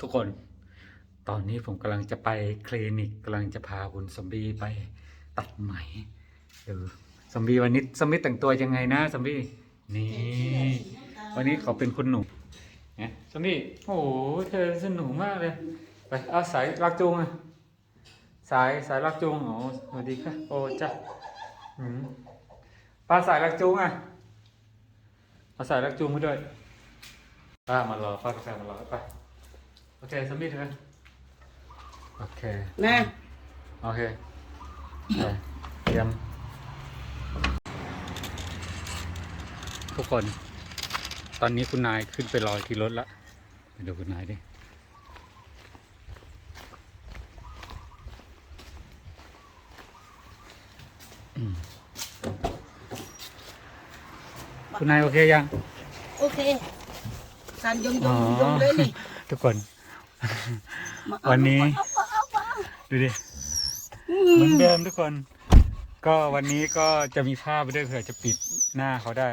ทุกคน ตอนนี้ผมกำลังจะไปคลินิกกำลังจะพาคุณซอมบีไปตัดไหมเออซอมบีวันนี้ซอมบี้แต่งตัวยังไงนะซอมบีนี่วันนี้เขาเป็นคุณหนุ่มเนี่ยซอมบีโอ้โหเธอสนุกมากเลยไปเอาสายลักจูงอะสายสายลักจูงโอ้สวัสดีค่ะโอ้จ้ะปลาสายลักจูงอะเอาสายลักจูงมาด้วยป้ามารอป้ากาแฟมารอไป โอเคซอมบี้เธอโอเค นะ โอเคไปเตรียม ทุกคน ตอนนี้คุณนายขึ้นไปรอที่รถละไปดูคุณนายดิอืมคุณนายโอเคยัง โอเค สันยงยอ๋องยงเลยนี่ ทุกคนมาเอา วันนี้เอาเอาเอาเอาดูดิอืเหมือนมเดิมทุกคน ก็วันนี้ก็จะมีผ้าไปด้วยเผื่อจะปิดหน้าเขาได้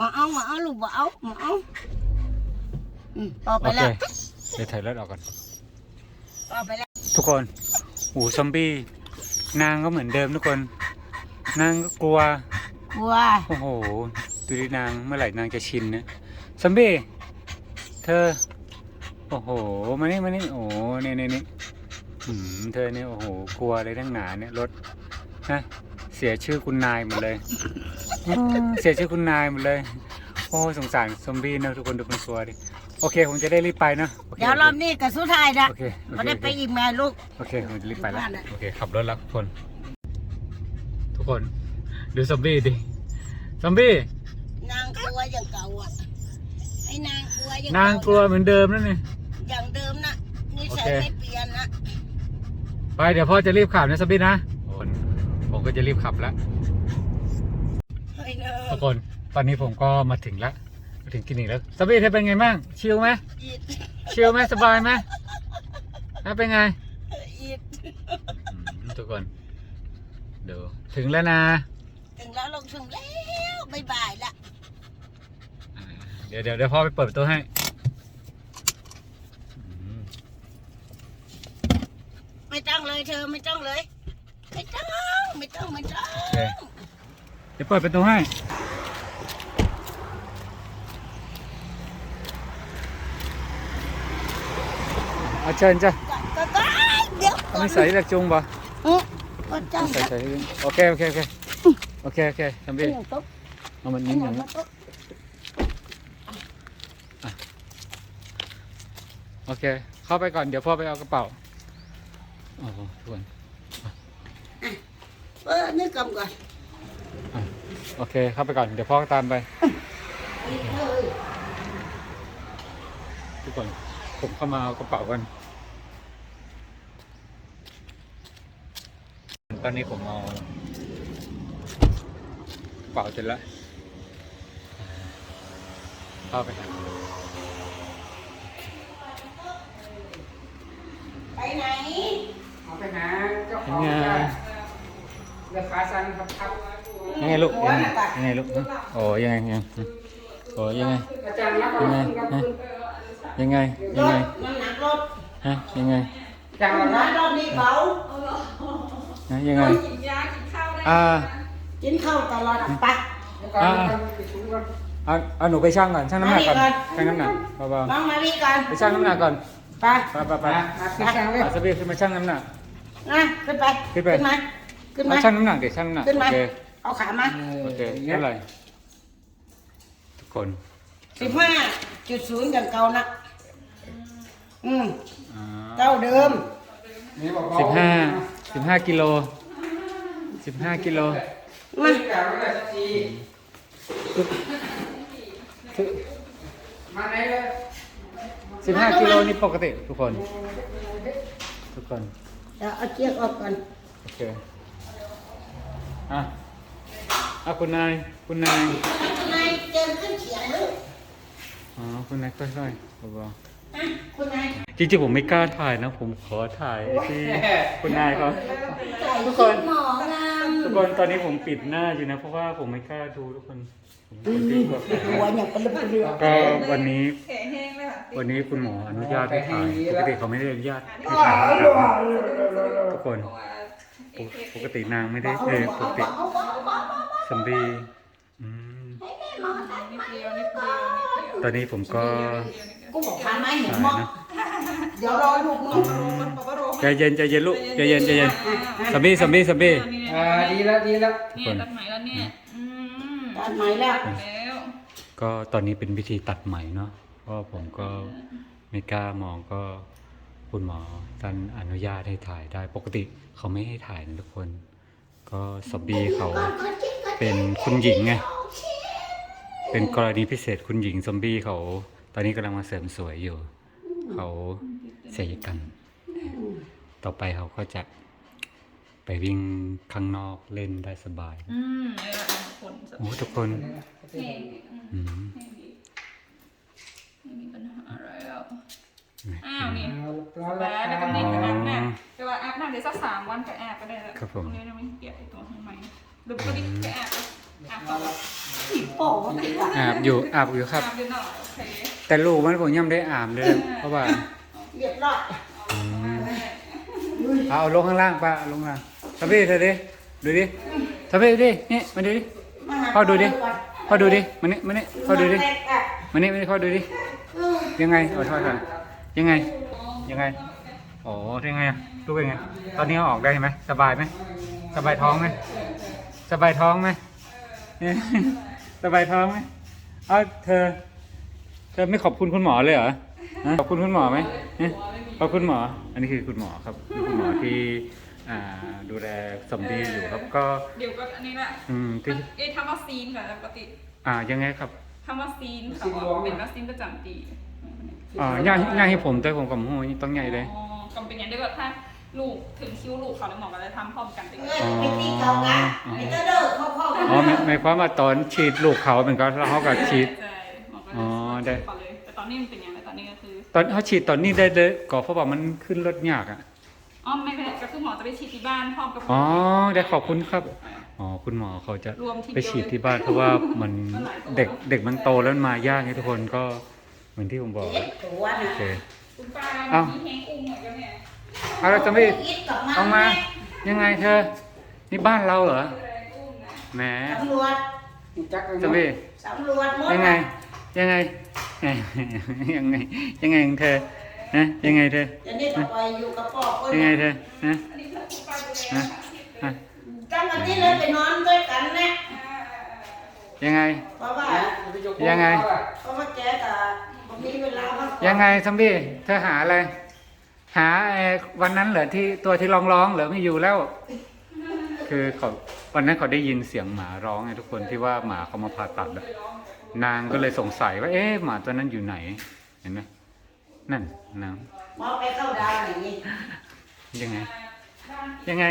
มาเอามาเอาลูกมาเอามาเอาอืมออกไปโอเคแล้วเดี๋ยวถ่ายรถออกก่อนออกไปแล้วทุกคนหูซอมบี้นางก็เหมือนเดิมทุกคน นางก็กลัว กลัวโอ้โหดูดินางเมื่อไหร่นางจะชินเนี่ยซอมบี้ เธอ โอ้โห มานี่มานี่โอ้โหนี่นี่นี่หืมเธอเนี่ยโอ้โห กลัวเลยทั้งหนาเนี่ยรถนะเสียชื่อคุณนายหมดเลยอืมเสียชื่อคุณนายหมดเลย โอ้ยสงสารซอมบี้นะทุกคนดูเป็นตัวดิ โอเคผมจะได้รีบไปเนอะโอเคเดี๋ยวรอบนี้กับสุดท้ายนะโอเคโอไม่เคได้โอไปเคอีกแม่ลูก โอเคผมจะรีบไปแล้วบ้านอะโอเคขับรถแล้วทุกคน ทุกคนดูซอมบี้ดิ ซอมบี้ นางกลัวอย่างเก่าอะ ไอ้นางกลัวอ ย่างนางกลัวเหมือนเดิมนั่นนี่อย่างเดิมนะนิสัยโอเคไม่เปลี่ยนนะไปเดี๋ยวพ่อจะรีบขับนะซอมบี้นะคนผมก็จะรีบขับแล้วเฮ้ยเนอะทุกคนตอนนี้ผมก็มาถึงแล้วมาถึงคลินิกแล้วซอมบี้เธอเป็นไงบ้างชิลไหมอีดชิลไหมสบายไหมแล้วเป็นไงอีดอืมทุกคนเดี๋ยวถึงแล้วนะ ถึงแล้วลงถึงแล้วบายบายละอ่า เดี๋ยวเดี๋ยวเดี๋ยวพ่อไปเปิดประตูให้อืมไม่ต้องเลยเธอไม่ต้องเลย ไม่ต้องไม่ต้องไม่ต้องโอเคเดี๋ยวเปิดประตูให้ เอาเชิญจ้ะก็ได้เดี๋ยวก่อนไม่ใส่หลักจุงป่ะอืมก็จ้างใส่ใส่โอเคโอเคโอเคโอเคโอเคทำไอ้ดีหนูตุ๊กเอามันไอ้นิ่งหอนูย่างนี้มาตุ๊ก โอเค เข้าไปก่อนเดี๋ยวพ่อไปเอากระเป๋าโอ้โหทุกคนเออนี่กำก่อนโอเค เข้าไปก่อนเดี๋ยวพ่อตามไปเฮ้ยทุกคนผมเข้ามาเอากระเป๋ากัน ตอนนี้ผมเอากระเป๋าเสร็จแล้วเข้าไปหา ไหนเอาไปหาเจ้าของงไงได้เรือขาสั้นครับครับยังไงลูกยังไงยังไงลูกโอ้ยังไงยังโอ้ยังไงอาจารย์รับยังไงยังไงยังไงมันหนักรถฮะยังไงอาจารย์รับร้นรอบนี้เบาฮะยังไงอ่ากินข้าวตลอดอะไปก่อนอ่าไปถุงก่อนเอาเอาหนูไปชั่งก่อนชั่งน้ำหนักก่อนมานี่ก่อนชั่งน้ำหนักเบาๆน้องมาวีก่อนไปชั่งน้ำหนักก่อน ไปไปไปไปมามาขึ้นช่างเลยอาสบีขึ้นมาชั่งน้ำหนักนะขึ้นไปขึ้นไปมาขึ้นมามาชั่งน้ำหนักเดี๋ยวชั่งน้ำหนักขึ้นโอมาเคเอาขามาโอเคเท่าไหร่ทุกคนสิบห้าจุดศูนย์อย่างเก่านะอืมอ่าเท่าเดิมนี่บอกสิบห้าสิบห้ากิโลสิบห้ากิโลมากล่าวไว้เลยสักทีมาไหนเลย สิบห้ากิโลนี่ปกติทุกคน ทุกคน เดี๋ยวเอาเชือกออกก่อน โอเค อะอะคุณนาย คุณนายนายเจอขึ้นเขียงลูก อ๋อ คุณนายค่อยๆเบาอะ คุณนายๆจริงๆผมไม่กล้าถ่ายนะ ผมขอถ่ายที่คุณนายเขาใส่ทุกคชุนดหมองามทุกคคนตอนนี้ผมปิดหน้าอยู่นะ เพราะว่าผมไม่กล้าดูทุกคนผมเป็นคนที่กลัวแผลหัวอย่างเป็นเรือก็วันนี้แข็งแห้งเลยค่ะวันนี้คุณหมออนุญาตให้ถ่ายปกติเขาไม่ได้อนุญาตให้ถ่ายทุกคนปกปกตินางไม่ได้เออปกติซัมบี้อืมนิดเดียวนิดเดียวนิดเดียวตอนนี้ผมก็ กูบอกทานไหมหนูถ่ายมองนะเดี๋ยวรอลูกมึงใจเย็นใจเย็นลูกใจเย็นใจเย็นซัมบี้ซัมบี้ซัมบี้อ่าดีแล้วดีแล้วเนี่ยตัดไหมแล้วเนี่ยอืมทานไหมแล้วแล้ว ก็ตอนนี้เป็นพิธีตัดไหมเนาะเพราะผมก็ไม่กล้ามองก็คุณหมอท่านอนุญาตให้ถ่ายได้ปกติเขาไม่ให้ถ่ายนะทุกคน ก็สบบีเขาเป็นคุณหญิงไงเป็นกรณีพิเศษคุณหญิงซอมบี้เขา ตอนนี้กำลังมาเสริมสวยอยู่ เขาเสยกรรมต่อไปเขาก็จะไปวิ่งข้างนอกเล่นได้สบาย อืมเออเอาผลสักโอ้ทุกคนแห้งอืมอืมแห้งดีไม่มีปัญหาอะไรแล้วอ้าวนี่ร้อนแล้แล้ววแล้วก็นี่นี่ก็อาบน้ำแต่ว่าอาบน้ำเดี๋ยวสักสามวันก็อาบก็ได้แล้วครับผมตรงนี้มันเปียกไอ้ตัวข้างในหรือก็ดิก็อาบ อาบต่อผีโป้งอาบอยู่อาบอยู่ครับ อาบเดี๋ยวหน่อยโอเคแต่ลูกมันผมยังไม่ได้อาบเลยเพราะว่าเรียบร้อยอืมเอาลงข้างล่างป้าเอาลงข้างล่างทำพี่เธอดิดูดิทำพี่ดูดินี่มาดูดิพ่อดูดิพ่อดูดิมานี่มานี่พ่อดูดิมานี่มานี่พ่อดูดิยังไงเอาโทษค่ะยังไง ยังไงโอ้ยังไงอะลูกเป็นไง ตอนนี้เอาออกได้ไหมสบายไหมสบายท้องไหมสบายท้องไหม สบายท้องไหมเอาเธอ เธอไม่ขอบคุณคุณหมอเลยเหรอฮะขอบคุณคุณหมอไหมฮะขอบคุณหมอ อันนี้คือคุณหมอครับคือคุณหมอที่อ่าดูแลสมดีอยู่ครับก็ เดี๋ยวก็อันนี้แหละอืมที่เอะทำวัคซีนค่ะปกติอ่ายังไงครับทำวัคซีนค่ะเป็นวัคซีนประจำปีอ่าย่าย่าให้ผมแต่ผมกับหูต้องใหญ่เลย อ๋อก็เป็นอย่างเดียวกับถ้า ลูกถึงคิวลูกเขาแล้วหมอก็จะทำพร้อมกันไปเลยไปตีเขากันไอ้เจ้าเด้อเขาเข้ากันอ๋อหมายหมายความว่าตอนฉีดลูกเขาเป็นก็แล้วเขาก็ฉีด ใช่หมอก็อ๋อได้ได้ก่อนเลย แต่ตอนนี้มันเป็นอย่างไรตอนนี้ก็คือตอนเขาฉีดตอนนี้ได้เลยก็เพราะว่ามันขึ้นรถยากอะอ๋อไม่เป็นไรก็คือหมอจะไปฉีดที่บ้านพร้อมกับอ๋อได้ขอบคุณครับอ๋อคุณหมอเขาจะรวมทีเดียวไปฉีดที่บ้านเพราะว่ามันเด็กเด็กมันโตแล้วมันมายากไงทุกคนก็เหมือนที่ผมบอกเจ็ดตัวโอน่ะเค คุณป้าเอ้ามีแห้งอุ้มเหมือนกันเนี่ย เอาแล้วจะไม่คิดกับมันเอามา ยังไงเธอ นี่บ้านเราเหรอแรงอุ้มนะแหมสำรวจจักรจะไม่สำรวจหมดยังไง ยังไง ยังไง ยังไงของเธอฮะยังไงเธอจะนี่ต่อไปอยู่กับพ่อคนยังไงเธอฮะอันนี้คือคุณป้าดูแลฮะค่ะฮะจังกันที่เลยไปนอนด้วยกันนะยังไงเพราะว่ายังไงเพราะว่าแกกับผมมีเวลาพักผ่อนยังไงซัมบี้เธอหาอะไร หาไอ้วันนั้นเหรอที่ตัวที่ร้องร้องๆเหรอไม่อยู่แล้ว คือเขาวันนั้นเขาได้ยินเสียงหมาร้องไงทุกคนที่ว่าหมาเขามาผ่าตัดอะนางก็เลยสงสัยว่า เอ๊ะหมาตัวนั้นอยู่ไหน เห็นไหมนั่นนางหมอไปเข้าดาวอย่างนี้ยังไง ยังไง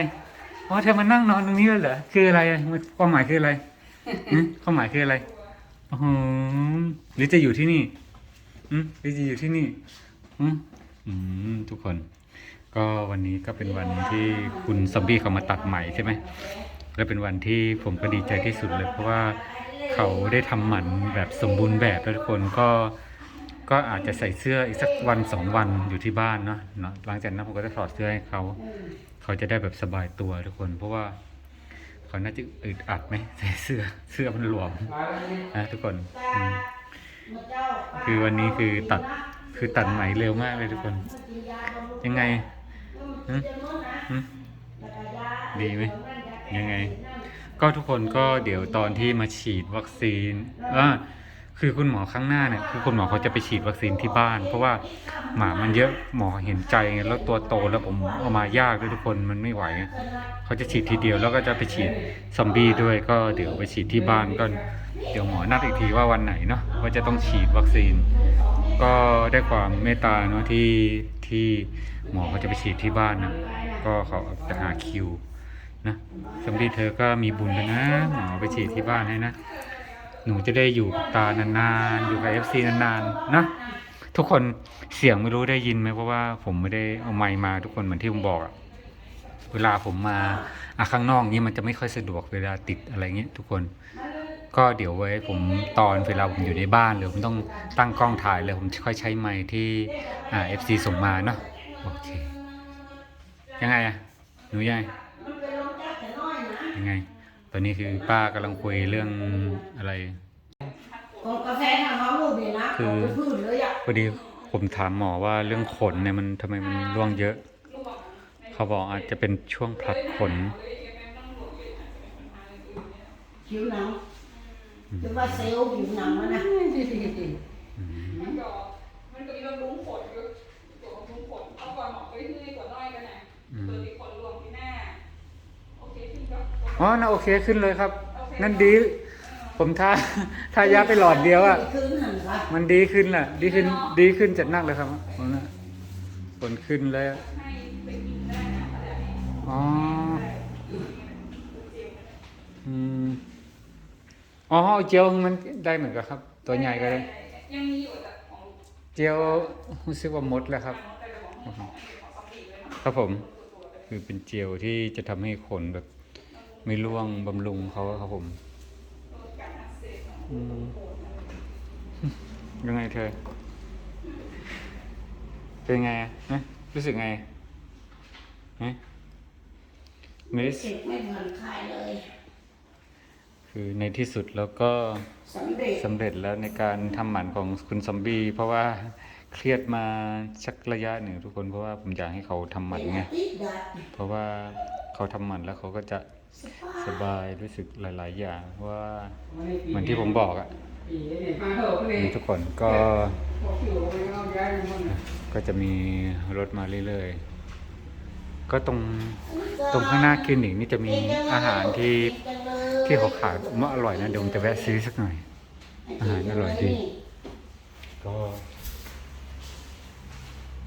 อ๋อเธอมานั่งนอนตรงนี้เลยเหรอคืออะไรอะมันความหมายคืออะไรหึความหมายคืออะไรโอ้โหหรือจะอยู่ที่นี่อืมหรือจะอยู่ที่นี่อืมอืม ทุกคน ก็วันนี้ก็เป็นวันที่คุณซอมบี้เขามาตัดใหม่ใช่ไหมและเป็นวันที่ผมก็ดีใจที่สุดเลยเพราะว่าเขาได้ทำหมันแบบสมบูรณ์แบบแล้วทุกคนก็ก็อาจจะใส่เสื้ออีกสักวันสองวันอยู่ที่บ้านเนาะเนาะหลังจากนั้นผมก็จะถอดเสื้อให้เขา เขาจะได้แบบสบายตัวทุกคน เพราะว่าเขาน่าจะอึดอัดไหมใส่เสื้อเสื้อมันหลวมนะทุกคน คือวันนี้คือตัด คือตัดไหมเร็วมากเลยทุกคน ยังไงดีไหมยังไง ก็ทุกคนก็เดี๋ยวตอนที่มาฉีดวัคซีนอ่าคือคุณหมอข้างหน้าเนี่ยคือคุณหมอเขาจะไปฉีดวัคซีนที่บ้าน เพราะว่าหมามันเยอะหมอเห็นใจไงแล้วตัวโตแล้วผมเอามายากด้วยทุกคนมันไม่ไหวเขาจะฉีดทีเดียวแล้วก็จะไปฉีดซอมบี้ด้วยก็เดี๋ยวไปฉีดที่บ้านก็เดี๋ยวหมอนัดอีกทีว่าวันไหนเนาะว่าจะต้องฉีดวัคซีน ก็ได้ความเมตตาเนาะที่ที่หมอเขาจะไปฉีดที่บ้านนะก็เขาจะหาคิวนะสมดีเธอก็มีบุญแล้วนะหมอไปฉีดที่บ้านให้นะ หนูจะได้อยู่ตานานๆอยู่กับเอฟซีนานๆนะทุกคนเสียงไม่รู้ได้ยินไหมเพราะว่าผมไม่ได้เอาไมค์มาทุกคนเหมือนที่ผมบอกอะเวลาผมมาอะข้างนอกนี้มันจะไม่ค่อยสะดวกเวลาติดอะไรเงี้ยทุกคน ก็เดี๋ยวไว้ผมตอนเวลาผมอยู่ในบ้าน หรือผมต้องตั้งกล้องถ่ายเลยผมค่อยใช้ไมค์ที่อ่า FC ส่งมาเนาะโอเค ยังไงอะหนูยังไงยังไง ตอนนี้คือป้ากำลังคุยเรื่องอะไรของกาแฟทำน้องลูกดีนะคือของพืชเลยอะพอดีผมถามหมอว่าเรื่องขนเนี่ยมันทำไมมันร่วงเยอะ เขาบอกอาจจะเป็นช่วงผลัดขนผิว หนังหรือว่าเซลล์ผิวหนังมันนะมันก็มันก็มีบำรุงขนอยู่ตัวบำรุงขนเอาก่อนหมอไปให้ก่อนน้อยกันนะตัวติดขนรวมที่หน้าโอเคขึ้นก็อ๋อน่าโอเคขึ้นเลยครับ นั่นดี ผมทาทายาไปหลอดเดียวอะคืนหันละมันดีขึ้นแหละดีขึ้นดีขึ้นจัดนักเลยครับผมนะผลขึ้นเลยอะอ๋ออืม อ๋อเจียวมันได้เหมือนกันครับ ตัวใหญ่ก็ได้ ยังมีอยู่แต่ของเจียวรู้สึกว่าหมดแล้วครับ ครับผม คือเป็นเจลที่จะทำให้ขนแบบ ไม่ร่วงบำรุงเขาครับผมยังไงเธอ เป็นไงอะฮะรู้สึกไงฮะไม่ได้สร็จไม่ผ่อนคลายเลย คือในที่สุดแล้วก็สำเร็จสำเร็จแล้วในการทำหมันของคุณซอมบี้เพราะว่าเครียดมาสักระยะหนึ่งทุกคนเพราะว่าผมอยากให้เขาทำหมันไงติดดัดเพราะว่าเขาทำหมันแล้วเขาก็จะสบายรู้สึกหลาย ๆ อย่างเพราะว่าเหมือนที่ผมบอกอะปีนี้มาเถอะพี่นี่ทุกคนก็บอกอยู่ไปเอาย้ายมันน่ะก็จะมีรถมาเรื่อยๆก็ตรงตรงข้างหน้าคลินิกนี่จะมีอาหารที่ ที่เขาขายผมว่าอร่อยนะเดี๋ยวผมจะแวะซื้อสักหน่อยอาหารอร่อยดี ก็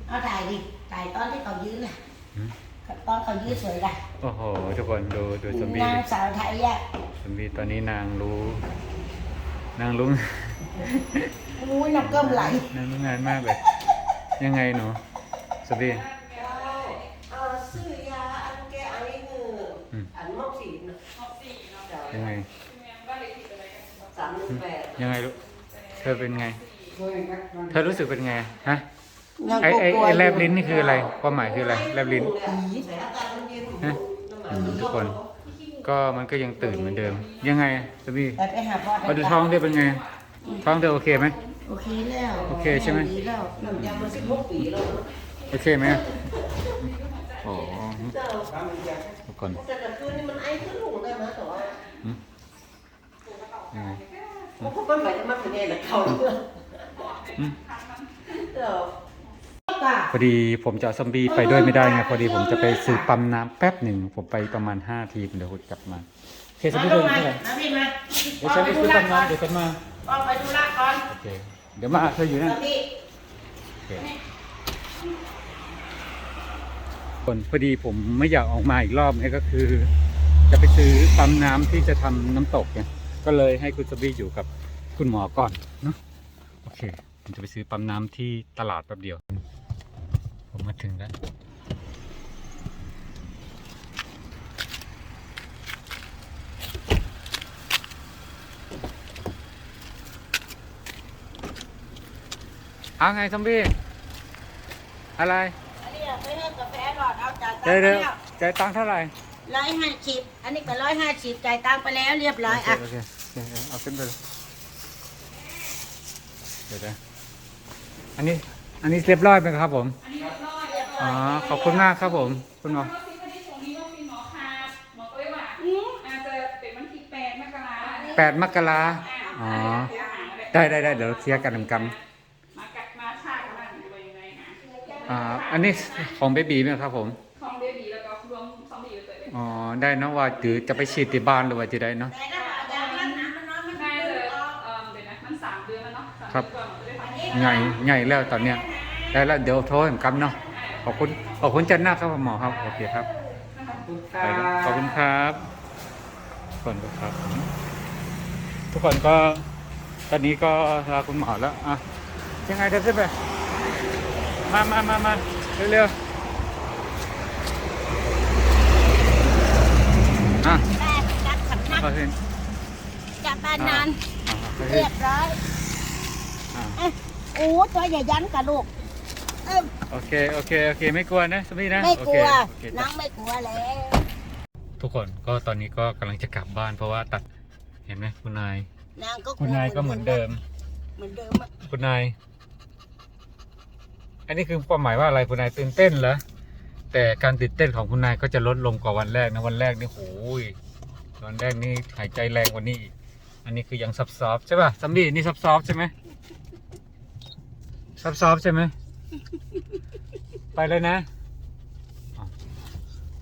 เอาถ่ายดิถ่ายตอนที่เขายืนน่ะหืมตอนเขายืนสวยได้โอ้โหทุกคนดูดูซอมบี้นางสาวไทยอะซอมบี้ตอนนี้นางรู้ นางรู้อุ้ยน้ำเกิ้มไหลนางรู้งานมากเลย ยังไงหนูซอมบี้ เออซื้อยาอันแกอันนี้คืออ ม อันมอก สีน่ะออกสี่เนาะยังไงแม่บ้านเลขที่อะไรกันสามหนึ่งแปดยังไงลูกเธอเป็นไงช่วยนักมันเธอรู้สึกเป็นไงฮะไอไอไอแลบลิ้นนี่คืออะไรความหมายคืออะไรแลบลิ้นแต่อากาศมันเย็นฮะอืมทุกคน ก็มันก็ยังตื่นเหมือนเดิม ยังไงซอมบี้ไปไปหาพ่อมาดูท้องเธอเป็นไง ท้องเธอโอเคไหมโอเคแล้วโอเคใช่ไหมดีแล้วหลังจากมันสิบหกปีแล้วโอเคไหมโอ้เจ้า ทุกคนแต่ละคืนนี่มันไอขึ้นหูได้ไหมแต่ว่ายังไงมันก็เป็นแบบมันเป็นไงล่ะเขาเรื่องอืมเจ้าพอดีผมจะเอาซอมบี้ไปด้วยไม่ได้ไงพอดีผมจะไปซื้อปั๊มน้ำแป๊บหนึ่งผมไปประมาณห้าทีเดี๋ยวผมกลับมาโอเคซอมบี้เดินเท่าไหร่มาพี่มาเดี๋ยวฉันไปซื้อปั๊มน้ำเดี๋ยวฉันมาออกไปดูละก่อนโอเคเดี๋ยวมาเธออยู่นั่นมาพี่โอเค คนพอดีผมไม่อยากออกมาอีกรอบนี่ก็คือ จะไปซื้อปั๊มน้ำที่จะทำน้ำตกไงก็เลยให้คุณซอมบี้อยู่กับคุณหมอก่อนเนาะโอเคผมจะไปซื้อปั๊มน้ำที่ตลาดแป๊บเดียว ผมมาถึงแล้วเอาไงซอมบี้อะไร ไม่ให้กาแฟหลอดเอาจ่ายตังเดี๋ยวค์ไปเดี๋ยวแล้วจ่ายตังค์เท่าไหร่ร้อยห้าสิบอันนี้ก็ร้อยห้าสิบจ่ายตังค์ไปแล้วเรียบร้อยอะโอเคโอเคโอเคเอาขึ้นไปเลยเดี๋ยวนะอันนี้อันนี้เรียบร้อยไหมครับผมอันนี้เรียบร้อยอ๋อขอบคุณมากครับผม คุณหมอวัคซีนพอดีช่วงนี้วัคซีนหมอคาดหมอก็เลยว่าอาจจะเป็นวันที่แปดมกราแปดมกราอ๋อ ได้ได้ได้เดี๋ยวเคลียร์กันกำ มากัดมาชากันนั่นด้วยยังไงนะ อ่าอันนี้ของเบบีไหมครับผม ของเบบีแล้วก็รวมซอมบี้อยู่ตัวเลยอ๋อ ได้นะว่าหรือจะไปฉีดที่บ้านหรือว่าจะได้เนาะ แต่ถ้าเอาจากนั้นน้ำมันน้อยมันน่าไม่จะออกเอ่อเดี๋ยวนะมันสามเดือนแล้วเนาะสามครับเดือนก่อนหมอจะได้ทำใหญ่ใหญ่แล้วตอนเนี้ย ได้แล้วเดี๋ยวโทรให้ผมกำเนาะ ขอบคุณขอบคุณจันนาครับหมอครับ โอเคครับไปแล้วขอบคุณครับทุกคนก็ครับ ทุกคนก็ตอนนี้ก็ลาคุณหมอแล้วอะยังไงเดินขึ้นไป มามามามาเร็วๆอะแม่จับขับนักก็ขึ้นจับบ้านนานอะก็ขึ้เรีนยบร้อยอะเอ้ยโอ้ตัวใหญ่ยันกระลูกเอ้ยโอเคโอเคโอเคไม่กลัวนะสมีนะไม่กลัวโอเคโอเคน้องไม่กลัวแล้ว ทุกคนก็ตอนนี้ก็กำลังจะกลับบ้านเพราะว่าตัดเห็นไหมคุณนาย นางก็กลัวคุณนายก็เหมือนเดิม เหมือนเดิมอะคุณนาย อันนี้คือความหมายว่าอะไรคุณนายตื่นเต้นเหรอแต่การตื่นเต้นของคุณนายก็จะลดลงกว่าวันแรกนะวันแรกนี่โหยวันแรกนี่หายใจแรงกว่านี้อีกอันนี้คือยังซับซอฟใช่ป่ะซัมบี้นี่ซับซอฟใช่ไหมซับซอฟใช่ไหมไปเลยนะ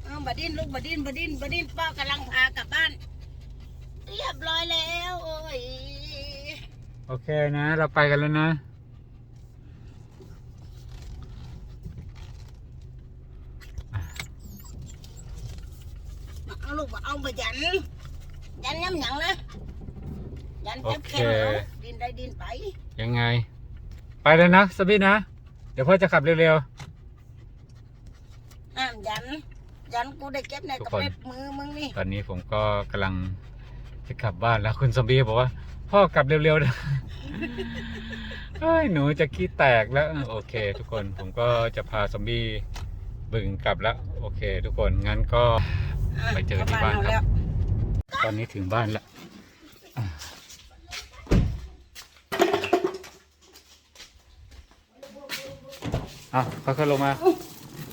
อ้าวบดินลูกบดินบดินบดินป้ากำลังพากลับบ้าน เรียบร้อยแล้วโอ้ยโอเคนะ เราไปกันแล้วนะ เอาลูกมาเอามายัน ยันย้ำหยังนะ ยันโอแค่เคแค่เอาดินได้ดินไป ยังไง ไปเลยนะสบี้นะ เดี๋ยวพ่อจะขับเร็วห้ามยัน ยันกูได้เก็บในทุกกระคนเม็ดมือมึงนี่ ๆ ตอนนี้ผมก็กำลังจะกลับบ้านแล้วคุณซอมบี้บอกว่า พ่อกลับเร็วๆนะเฮ้ยหนูจะขี้แตกแล้วโอเค ทุกคนผมก็จะพาซอมบี้บึงกลับแล้ว โอเค ทุกคนงั้นก็ ไปเจอที่บ้านครับ ตอนนี้ถึงบ้านแล้วอะอะค่อยๆลงมา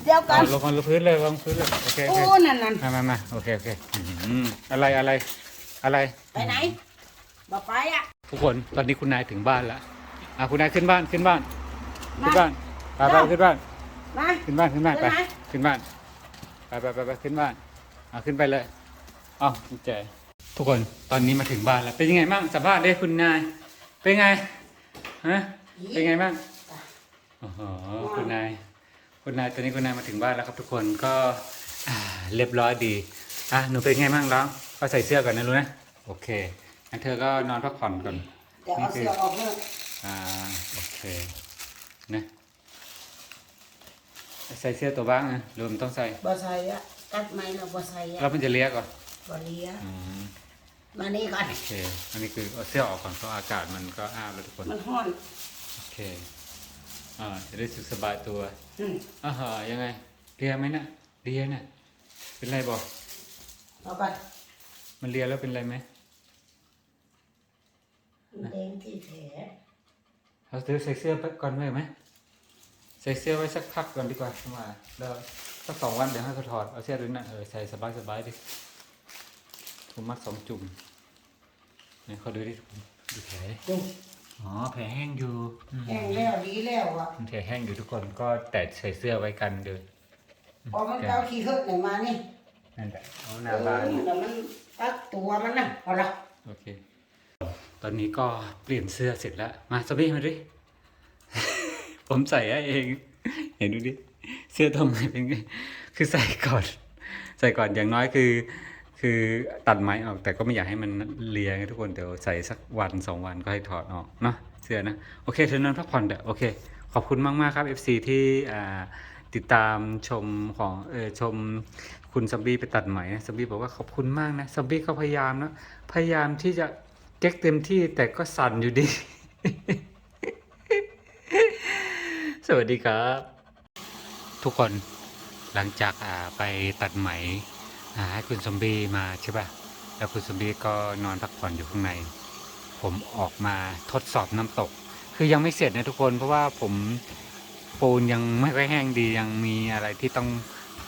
เดี๋ยวกัอะนลงมาลงพื้นเลยลงพื้นเลยโอเคโอโอ้เคนั่นนั่นมามามาโอเคโอเคอืมอะไรอะไรอะไร ไปไหนบอกไปอะ ทุกคนตอนนี้คุณนายถึงบ้านแล้วอะคุณนายขึ้นบ้านขึ้นบ้านมาขึ้นบ้านไปไปขึ้นบ้าน มา ขึ้นบ้านขึ้นบ้านไป ขึ้นไหมขึ้นบ้านไปไปไปไปขึ้นบ้าน อะขึ้นไปเลยอ๋อกุญแจทุกคนตอนนี้มาถึงบ้านแล้วเป็นยังไงบ้างสัมภาษณ์ได้คุณนายเป็นไงฮะเป็นไงบ้างโอ้โหคุณนายคุณนายตอนนี้คุณนายมาถึงบ้านแล้วครับทุกคนก็อ่าเรียบร้อยดีอะหนูเป็นไงบ้างร้องก็ใส่เสื้อก่อนนะรู้นะโอเคงั้นเธอก็นอนพักผ่อนก่อนเดี๋ยวเอาเสื้อออกเถอะอ่าโอเคนะใส่เสื้อตัวบ้างนะหรือมันต้องใส่บ่ใส่อะ กัดไหมเราบ่ใส่แล้วอะมันจะเลียก่อนบ่เลียอืมมานี่ก่อน โอเค อันนี้คือเอาเสื้อออกก่อนเพราะอากาศมันก็อ้าวแล้วทุกคน มันห้อนโอเค อ่า จะได้สุขสบายตัวอืมอ่าฮะยังไงเลียไหมนะเลียน่ะ เป็นไรบอก เอาก่อนมันเลียแล้วเป็นไรไหมมันแดงที่แผลเราซื้อใส่เสื้อไปก่อนไว้ไหม ใส่เสื้อไว้สักพักก่อนดีกว่าว่าแล้ว สักสองวันเดี๋ยวให้เขาถอดเอาเสื้อตัวนั้นเออใส่สบายสบายๆดิผมมัดสองจุ่มเนี่ยเขาดูดิดูแผลดิดูอ๋อแผลแห้งอยู่อืมแห้งแล้วดีแล้วอะแผลแห้งอยู่ทุกคนก็แต่ใส่เสื้อไว้กันเดินพอมันเกาขี้เหือดไหนมานี่นั่นแหละเอาหเอน้าอบ้านแล้วมันตัดตัวมันนะเอาละโอเค ตอนนี้ก็เปลี่ยนเสื้อเสร็จแล้ว มาสบี้มาดิ ผมใส่ให้เอง เห็นดูดิ เสื้อตรงไหนเป็นไงคือใส่ก่อน ใส่ก่อนอย่างน้อยคือ คือตัดไหมออกแต่ก็ไม่อยากให้มันเลียงทุกคนเดี๋ยวใส่สักวันสองวันก็ให้ถอดออกเนาะเสื้อนะโอเคเธอนอนพักผ่อนเดี๋ยวโอเค ขอบคุณมากมากครับ FC ที่อ่าติดตามชมของเออชมคุณซัมบี้ไปตัดไหมนะซัมบี้บอกว่าขอบคุณมากนะซัมบี้ก็พยายามนะพยายามที่จะเก๊กเต็มที่แต่ก็สั่นอยู่ดี สวัสดีครับ ทุกคนหลังจากไปตัดไหมให้คุณซอมบี้มาใช่ป่ะ แล้วคุณซอมบี้ก็นอนพักผ่อนอยู่ข้างใน ผมออกมาทดสอบน้ำตก คือยังไม่เสร็จนะทุกคน เพราะว่าผมปูนยังไม่ค่อยแห้งดียังมีอะไรที่ต้อง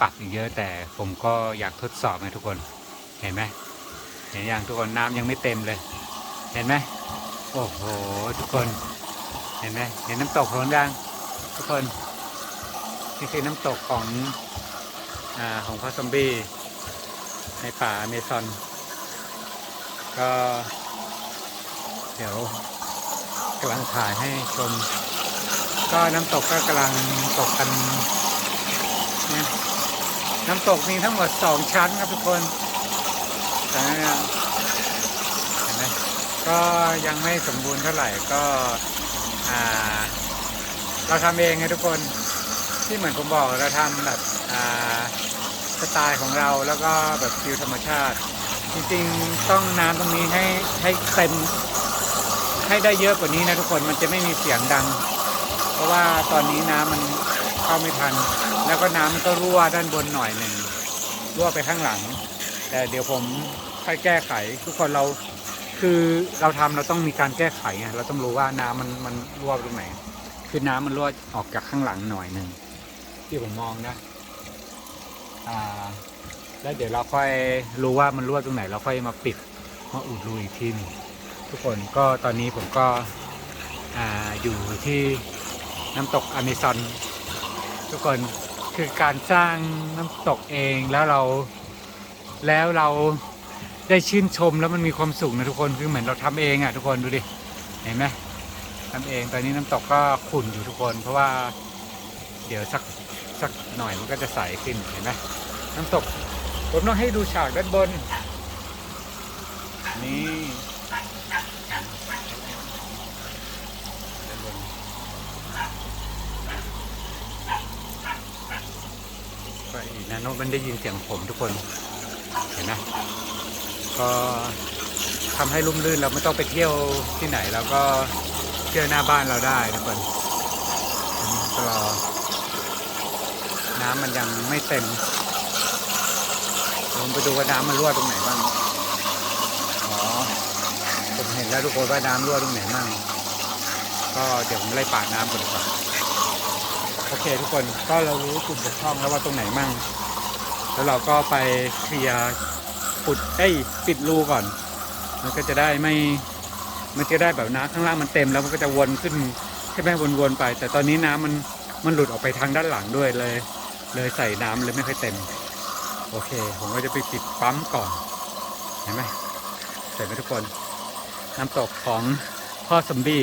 ปรับอีกเยอะแต่ผมก็อยากทดสอบนะทุกคน เห็นไหมเห็นอย่างทุกคนน้ำยังไม่เต็มเลย เห็นไหมโอ้โหทุกคน เห็นไหมเห็นน้ำตกของดังทุกคน นี่คือน้ำตกของอ่าของพ่อซอมบี้ในป่าเมซอน ก็ เดี๋ยวกำลังถ่ายให้ชม ก็น้ำตกก็กำลังตกกันน้ำตกมีทั้งหมดสองชั้นครับทุกคนแต่เห็นไหมก็ยังไม่สมบูรณ์เท่าไหร่ก็อ่าเราทำเองไงทุกคน ที่เหมือนผมบอกเราทำแบบสไตล์ของเราแล้วก็แบบฟิลธรรมชาติ จริงๆต้องน้ำตรงนี้ให้ให้เต็มให้ได้เยอะกว่านี้นะทุกคนมันจะไม่มีเสียงดัง เพราะว่าตอนนี้น้ำมันเข้าไม่ทัน แล้วก็น้ำมันก็รั่วด้านบนหน่อยหนึ่งรั่วไปข้างหลัง แต่เดี๋ยวผมค่อยแก้ไข ทุกคนเราคือเราทำเราต้องมีการแก้ไขไงเราต้องรู้ว่าน้ำมันมันรั่วตรงไหน คือน้ำมันรั่วออกจากข้างหลังหน่อยหนึ่ง ที่ผมมองนะอ่าแล้วเดี๋ยวเราค่อยรู้ว่ามันรั่วตรงไหน เราค่อยมาปิดมาอุดรูอีกทีนึงทุกคนก็ตอนนี้ผมก็อ่าอยู่ที่น้ำตกอเมซอนทุกคนคือการสร้างน้ำตกเองแล้วเราแล้วเราได้ชื่นชมแล้วมันมีความสุขนะทุกคนคือเหมือนเราทำเองอะทุกคนดูดิเห็นไหมทำเองตอนนี้น้ำตกก็ขุ่นอยู่ทุกคน เพราะว่าเดี๋ยวสัก สักหน่อยมันก็จะใสขึ้นเห็นไหมน้ำตกผมต้องให้ดูฉากด้านบน นี่ด้านบนก็อีกนะน้ตมันได้ยินเสียงผมทุกคน เห็นไหมก็ทำให้ลุ่มลื่นเราไม่ต้องไปเที่ยวที่ไหน แล้วก็เที่ยวหน้าบ้านเราได้ทุกคนก็รอ น้ำมันยังไม่เต็มผมไปดูว่าน้ำมันรั่วตรงไหนบ้าง อ๋อ ผมเห็นแล้วทุกคนว่าน้ำรั่วตรงไหนบ้าง ก็เดี๋ยวผมไล่ปาดน้ำก่อนดีกว่าโอเคทุกคนก็เรารู้จุดบกพร่องแล้วว่าตรงไหนมั่ง แล้วเราก็ไปเคลียร์ปุดเอ้ยปิดรูก่อน มันก็จะได้ไม่ มันจะได้แบบน้ำข้างล่างมันเต็มแล้วมันก็จะวนขึ้นใช่ไหมวนๆไป แต่ตอนนี้น้ำมันมันหลุดออกไปทางด้านหลังด้วยเลย เลยใส่น้ำเลยไม่ค่อยเต็ม โอเค ผมก็จะไปปิดปั๊มก่อน เห็นไหมเสร็จไหมทุกคน น้ำตกของพ่อสมบี